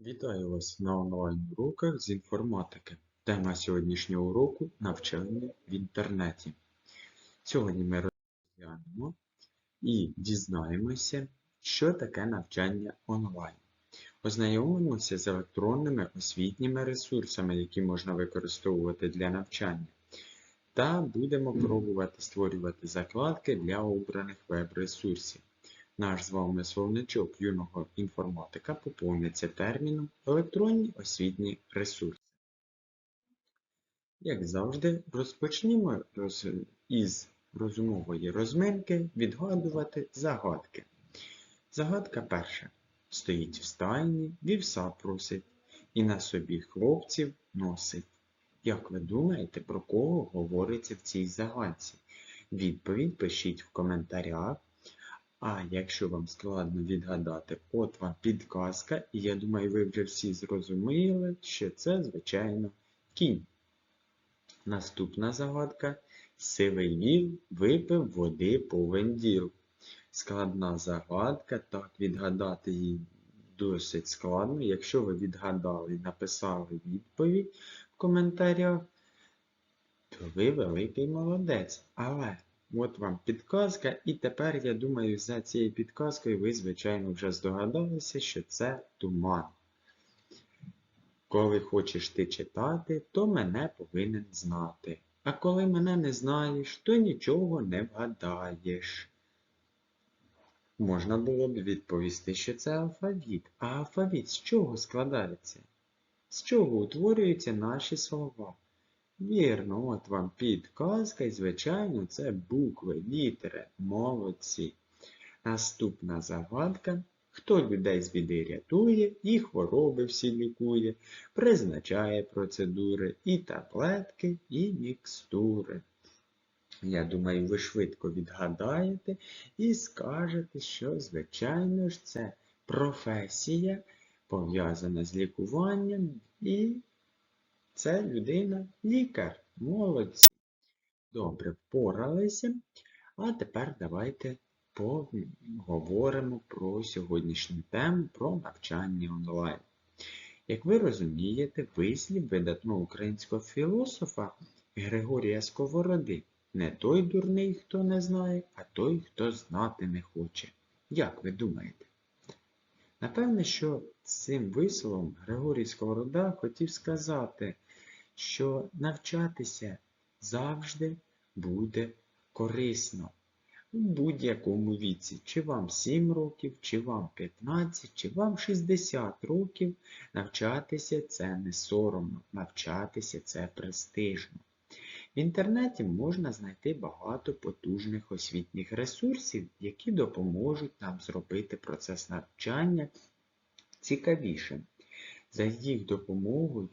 Вітаю вас на онлайн-уроках з інформатики. Тема сьогоднішнього уроку навчання в інтернеті. Сьогодні ми розглянемо і дізнаємося, що таке навчання онлайн. Ознайомимося з електронними освітніми ресурсами, які можна використовувати для навчання. Та будемо пробувати створювати закладки для обраних веб-ресурсів. Наш з вами словничок юного інформатика поповниться терміном електронні освітні ресурси. Як завжди, розпочнімо роз... із розумової розминки відгадувати загадки. Загадка перша. Стоїть в стайні, вівса просить, і на собі хлопців носить. Як ви думаєте, про кого говориться в цій загадці? Відповідь пишіть в коментарях. А якщо вам складно відгадати, от вам підказка, і я думаю, ви вже всі зрозуміли, що це, звичайно, кінь. Наступна загадка. Сивий віл випив води повен діл. Складна загадка, так відгадати її досить складно. Якщо ви відгадали і написали відповідь в коментарях, то ви великий молодець. Але От вам підказка, і тепер, я думаю, за цією підказкою ви, звичайно, вже здогадалися, що це туман. Коли хочеш ти читати, то мене повинен знати. А коли мене не знаєш, то нічого не вгадаєш. Можна було б відповісти, що це алфавіт. А алфавіт з чого складається? З чого утворюються наші слова? Вірно, от вам підказка, і, звичайно, це букви, літери, молодці. Наступна загадка. Хто людей з біди рятує, і хвороби всі лікує, призначає процедури, і таблетки, і мікстури. Я думаю, ви швидко відгадаєте і скажете, що, звичайно ж, це професія пов'язана з лікуванням і це людина лікар. Молодці. Добре, впоралися. А тепер давайте поговоримо про сьогоднішню тему про навчання онлайн. Як ви розумієте, вислів видатного українського філософа Григорія Сковороди не той дурний, хто не знає, а той, хто знати не хоче. Як ви думаєте? Напевне, що цим висловом Григорій Сковорода хотів сказати, що навчатися завжди буде корисно у будь-якому віці, чи вам 7 років, чи вам 15, чи вам 60 років, навчатися це не соромно, навчатися це престижно. В інтернеті можна знайти багато потужних освітніх ресурсів, які допоможуть нам зробити процес навчання цікавішим. За їх допомогою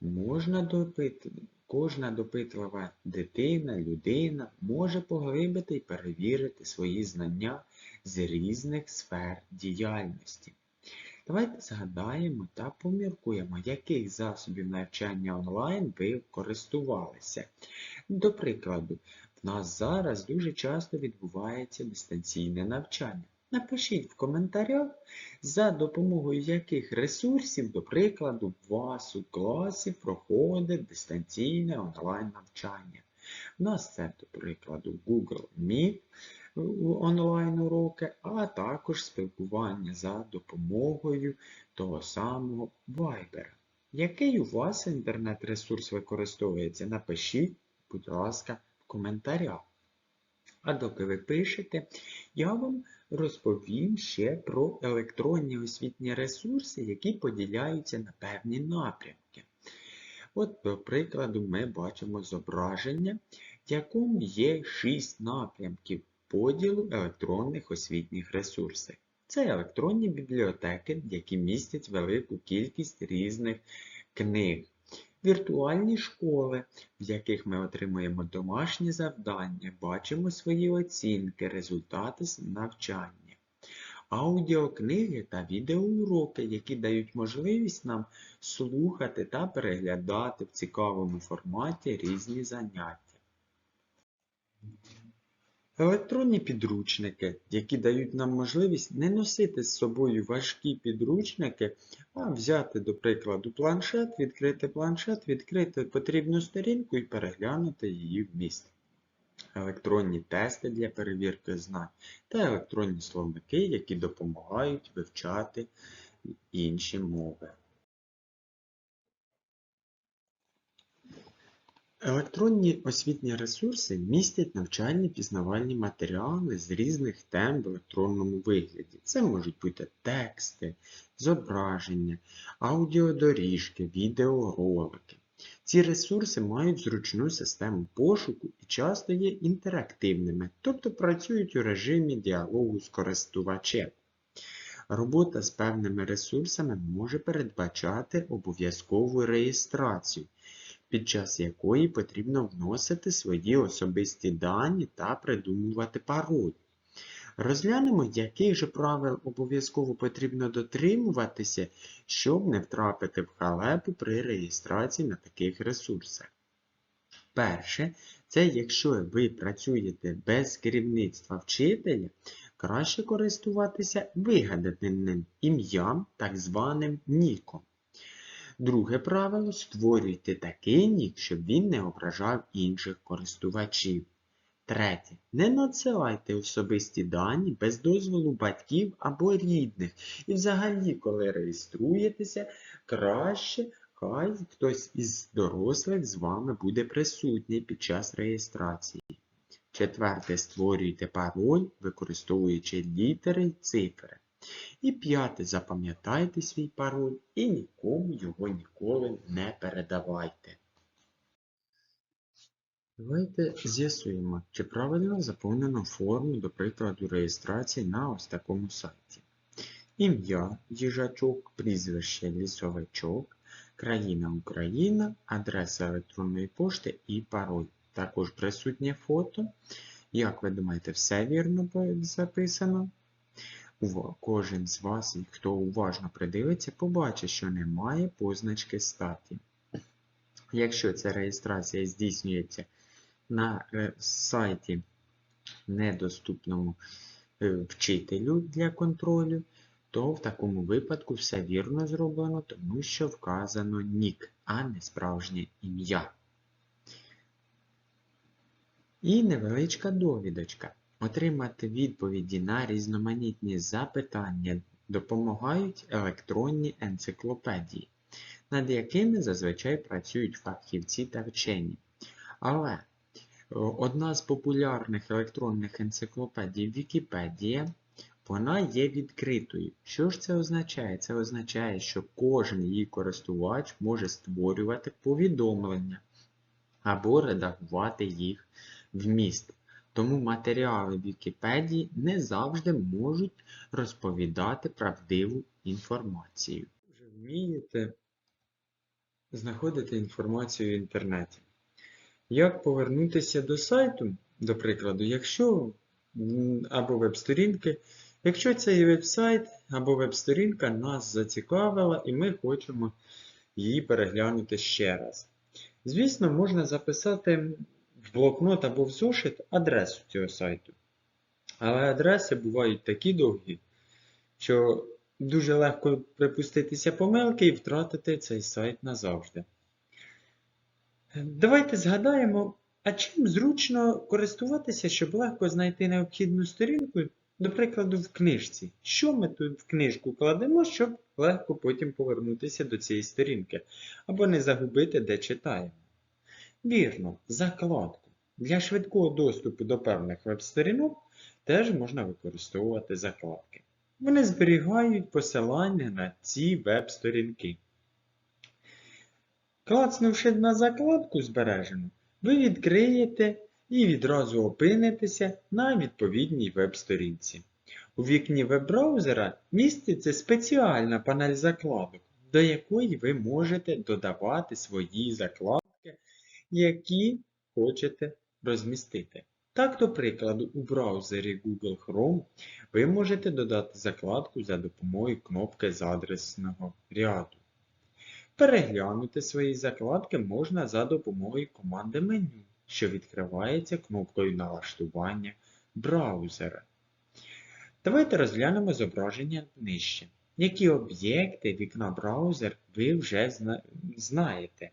Можна допит... Кожна допитлива дитина, людина може поглибити і перевірити свої знання з різних сфер діяльності. Давайте згадаємо та поміркуємо, яких засобів навчання онлайн ви користувалися. До прикладу, в нас зараз дуже часто відбувається дистанційне навчання. Напишіть в коментарях, за допомогою яких ресурсів, до прикладу, у вас у класі проходить дистанційне онлайн-навчання. У нас це, до прикладу, Google Meet онлайн-уроки, а також спілкування за допомогою того самого Viber. Який у вас інтернет-ресурс використовується? Напишіть, будь ласка, в коментарях. А доки ви пишете, я вам розповім ще про електронні освітні ресурси, які поділяються на певні напрямки. От, до прикладу, ми бачимо зображення, в якому є 6 напрямків поділу електронних освітніх ресурсів. Це електронні бібліотеки, які містять велику кількість різних книг віртуальні школи, в яких ми отримуємо домашні завдання, бачимо свої оцінки, результати навчання. Аудіокниги та відеоуроки, які дають можливість нам слухати та переглядати в цікавому форматі різні заняття. Електронні підручники, які дають нам можливість не носити з собою важкі підручники, а взяти, до прикладу, планшет, відкрити планшет, відкрити потрібну сторінку і переглянути її вміст. Електронні тести для перевірки знань та електронні словники, які допомагають вивчати інші мови. Електронні освітні ресурси містять навчальні пізнавальні матеріали з різних тем в електронному вигляді. Це можуть бути тексти, зображення, аудіодоріжки, відеоролики. Ці ресурси мають зручну систему пошуку і часто є інтерактивними, тобто працюють у режимі діалогу з користувачем. Робота з певними ресурсами може передбачати обов'язкову реєстрацію, під час якої потрібно вносити свої особисті дані та придумувати пароль. Розглянемо, яких же правил обов'язково потрібно дотримуватися, щоб не втрапити в халепу при реєстрації на таких ресурсах. Перше, це якщо ви працюєте без керівництва вчителя, краще користуватися вигаданим ім'ям, так званим ніком. Друге правило створюйте такий нік, щоб він не ображав інших користувачів. Третє. Не надсилайте особисті дані без дозволу батьків або рідних. І взагалі, коли реєструєтеся, краще хай хтось із дорослих з вами буде присутній під час реєстрації. Четверте. Створюйте пароль, використовуючи літери й цифри. І п'яте. Запам'ятайте свій пароль і нікому його ніколи не передавайте. Давайте з'ясуємо, чи правильно заповнено форму, до прикладу, реєстрації на ось такому сайті. Ім'я їжачок, прізвище лісовичок, країна Україна, адреса електронної пошти і пароль. Також присутнє фото. Як ви думаєте, все вірно записано? Кожен з вас, хто уважно придивиться, побачить, що немає позначки статі. Якщо ця реєстрація здійснюється на е, сайті недоступному е, вчителю для контролю, то в такому випадку все вірно зроблено, тому що вказано нік, а не справжнє ім'я. І невеличка довідочка. Отримати відповіді на різноманітні запитання допомагають електронні енциклопедії, над якими зазвичай працюють фахівці та вчені. Але одна з популярних електронних енциклопедій Вікіпедія, вона є відкритою. Що ж це означає? Це означає, що кожен її користувач може створювати повідомлення або редагувати їх вміст. Тому матеріали Вікіпедії не завжди можуть розповідати правдиву інформацію. Ви вмієте знаходити інформацію в інтернеті. Як повернутися до сайту, до прикладу, якщо або веб-сторінки, якщо цей веб-сайт або веб-сторінка нас зацікавила і ми хочемо її переглянути ще раз. Звісно, можна записати блокнот або в зошит адресу цього сайту. Але адреси бувають такі довгі, що дуже легко припуститися помилки і втратити цей сайт назавжди. Давайте згадаємо, а чим зручно користуватися, щоб легко знайти необхідну сторінку, до прикладу, в книжці. Що ми тут в книжку кладемо, щоб легко потім повернутися до цієї сторінки, або не загубити, де читаємо. Вірно, закладку. Для швидкого доступу до певних веб-сторінок теж можна використовувати закладки. Вони зберігають посилання на ці веб-сторінки. Клацнувши на закладку збережену, ви відкриєте і відразу опинитеся на відповідній веб-сторінці. У вікні веб-браузера міститься спеціальна панель закладок, до якої ви можете додавати свої закладки, які хочете розмістити. Так, до прикладу, у браузері Google Chrome ви можете додати закладку за допомогою кнопки з адресного ряду. Переглянути свої закладки можна за допомогою команди меню, що відкривається кнопкою налаштування браузера. Давайте розглянемо зображення нижче. Які об'єкти вікна браузер ви вже знаєте?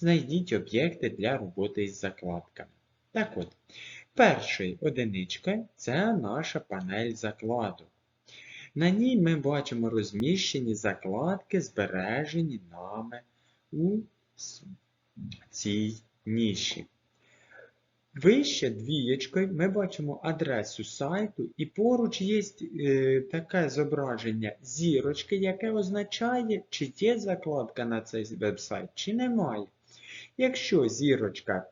Знайдіть об'єкти для роботи із закладками. Так от, першою одиничкою це наша панель закладок. На ній ми бачимо розміщені закладки, збережені нами у цій ніші. Вище двієчкою ми бачимо адресу сайту, і поруч є е, таке зображення зірочки, яке означає, чи є закладка на цей веб-сайт, чи немає. Якщо зірочка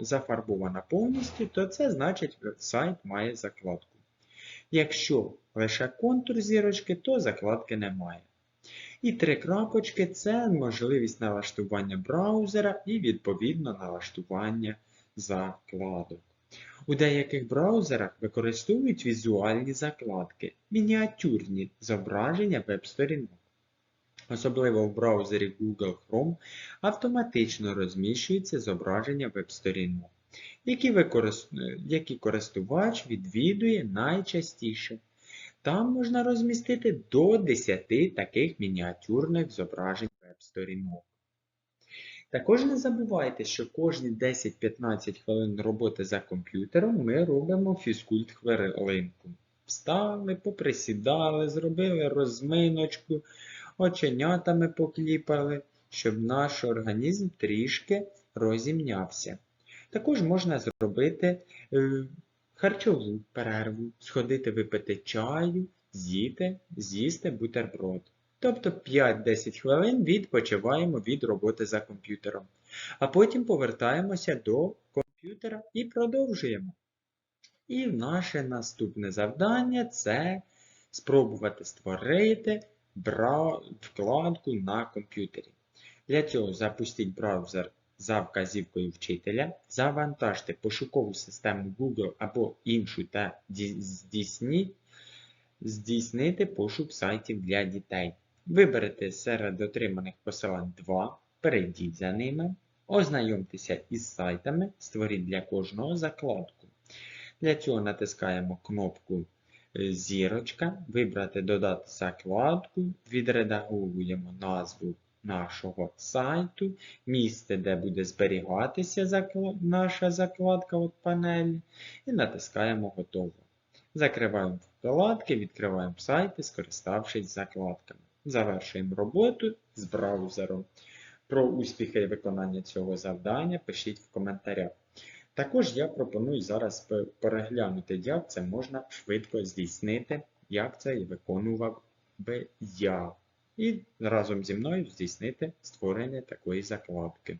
зафарбована повністю, то це значить сайт має закладку. Якщо лише контур зірочки, то закладки немає. І три крапочки це можливість налаштування браузера і відповідно налаштування закладок. У деяких браузерах використовують візуальні закладки, мініатюрні зображення веб-сторінок. Особливо в браузері Google Chrome автоматично розміщується зображення веб-сторінок, які, які користувач відвідує найчастіше. Там можна розмістити до 10 таких мініатюрних зображень веб-сторінок. Також не забувайте, що кожні 10-15 хвилин роботи за комп'ютером ми робимо фізкульт хвилинку. Встали, поприсідали, зробили розминочку, оченятами покліпали, щоб наш організм трішки розімнявся. Також можна зробити е, харчову перерву, сходити випити чаю, з'їти, з'їсти бутерброд. Тобто 5-10 хвилин відпочиваємо від роботи за комп'ютером. А потім повертаємося до комп'ютера і продовжуємо. І наше наступне завдання це спробувати створити. Вкладку на комп'ютері. Для цього запустіть браузер за вказівкою вчителя, завантажте пошукову систему Google або іншу та здійснити пошук сайтів для дітей. Виберете серед отриманих посилань два, перейдіть за ними, ознайомтеся із сайтами, створіть для кожного закладку. Для цього натискаємо кнопку зірочка, вибрати додати закладку, відредаговуємо назву нашого сайту, місце, де буде зберігатися наша закладка от панелі, і натискаємо готово. Закриваємо вкладки, відкриваємо сайти, скориставшись закладками. Завершуємо роботу з браузером. Про успіхи виконання цього завдання пишіть в коментарях. Також я пропоную зараз переглянути, як це можна швидко здійснити, як це виконував би я. І разом зі мною здійснити створення такої закладки.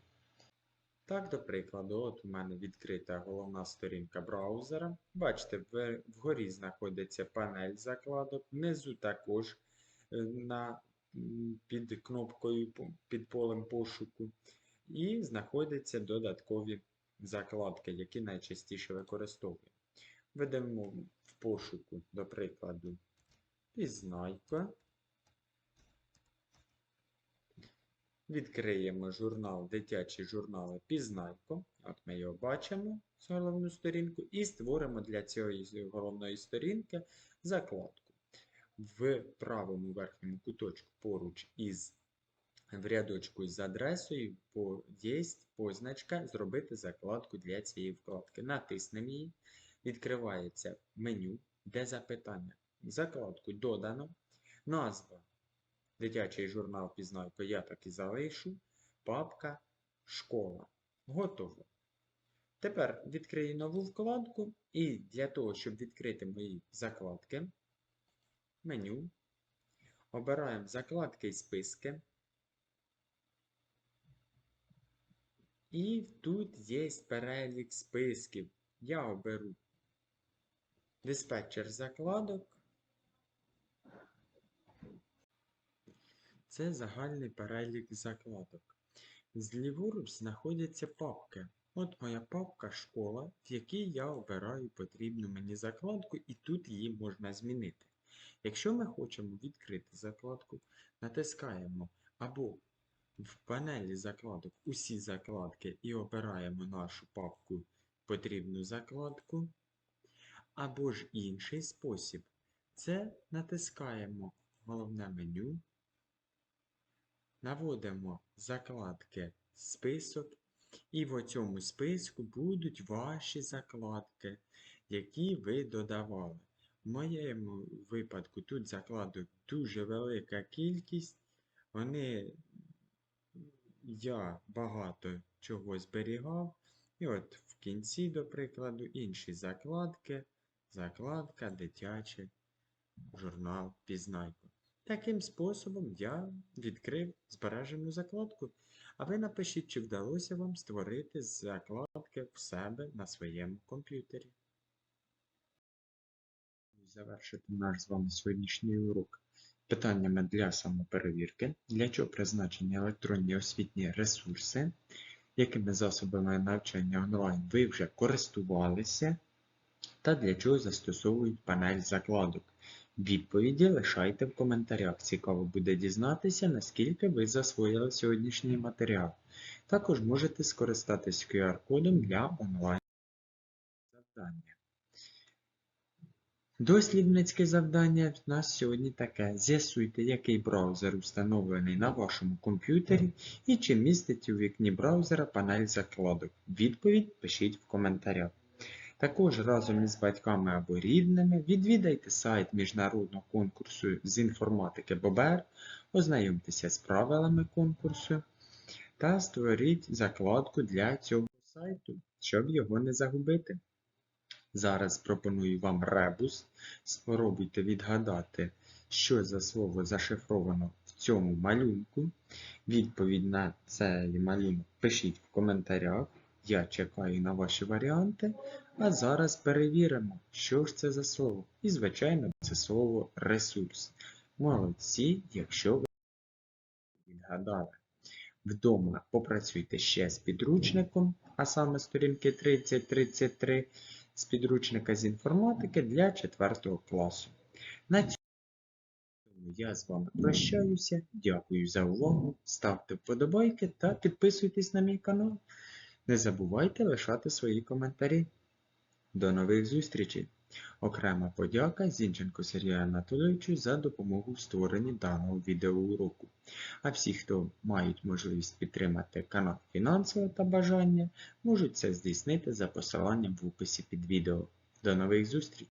Так, до прикладу, от у мене відкрита головна сторінка браузера. Бачите, вгорі знаходиться панель закладок, внизу також е, на, під кнопкою під полем пошуку. І знаходяться додаткові закладки, які найчастіше використовуємо. Ведемо в пошуку, до прикладу, пізнайка. Відкриємо журнал, дитячі журнали Пізнайко. От ми його бачимо, цю головну сторінку, і створимо для цієї головної сторінки закладку. В правому верхньому куточку поруч із в рядочку з адресою є позначка Зробити закладку для цієї вкладки. Натиснемо її, відкривається меню, де запитання. Закладку додано, назва Дитячий журнал Пізнайко я так і залишу. Папка Школа. Готово. Тепер відкрию нову вкладку і для того, щоб відкрити мої закладки, меню. Обираємо закладки і списки. І тут є перелік списків. Я оберу диспетчер закладок. Це загальний перелік закладок. Зліворуч знаходяться папки. От моя папка школа, в якій я обираю потрібну мені закладку, і тут її можна змінити. Якщо ми хочемо відкрити закладку, натискаємо або в панелі закладок усі закладки і обираємо нашу папку потрібну закладку. Або ж інший спосіб. Це натискаємо головне меню, наводимо закладки список, і в цьому списку будуть ваші закладки, які ви додавали. В моєму випадку тут закладок дуже велика кількість. Вони я багато чого зберігав. І от в кінці, до прикладу, інші закладки, закладка, дитячий журнал Пізнайко. Таким способом я відкрив збережену закладку. А ви напишіть, чи вдалося вам створити закладки в себе на своєму комп'ютері. Завершити наш з вами сьогоднішній урок питаннями для самоперевірки, для чого призначені електронні освітні ресурси, якими засобами навчання онлайн ви вже користувалися, та для чого застосовують панель закладок. Відповіді лишайте в коментарях. Цікаво буде дізнатися, наскільки ви засвоїли сьогоднішній матеріал. Також можете скористатись QR-кодом для онлайн завдання. Дослідницьке завдання в нас сьогодні таке. З'ясуйте, який браузер встановлений на вашому комп'ютері і чи містить у вікні браузера панель закладок. Відповідь пишіть в коментарях. Також разом із батьками або рідними відвідайте сайт міжнародного конкурсу з інформатики БОБЕР, ознайомтеся з правилами конкурсу та створіть закладку для цього сайту, щоб його не загубити. Зараз пропоную вам ребус. Спробуйте відгадати, що за слово зашифровано в цьому малюнку. Відповідь на цей малюнок пишіть в коментарях. Я чекаю на ваші варіанти. А зараз перевіримо, що ж це за слово. І, звичайно, це слово ресурс. Молодці, якщо ви відгадали. Вдома попрацюйте ще з підручником, а саме сторінки 30-33 з підручника з інформатики для 4 класу. На цьому я з вами прощаюся. Дякую за увагу. Ставте вподобайки та підписуйтесь на мій канал. Не забувайте лишати свої коментарі. До нових зустрічей! Окрема подяка Зінченко Сергію Анатолійовичу за допомогу в створенні даного відеоуроку. А всі, хто мають можливість підтримати канал фінансово та бажання, можуть це здійснити за посиланням в описі під відео. До нових зустрічей!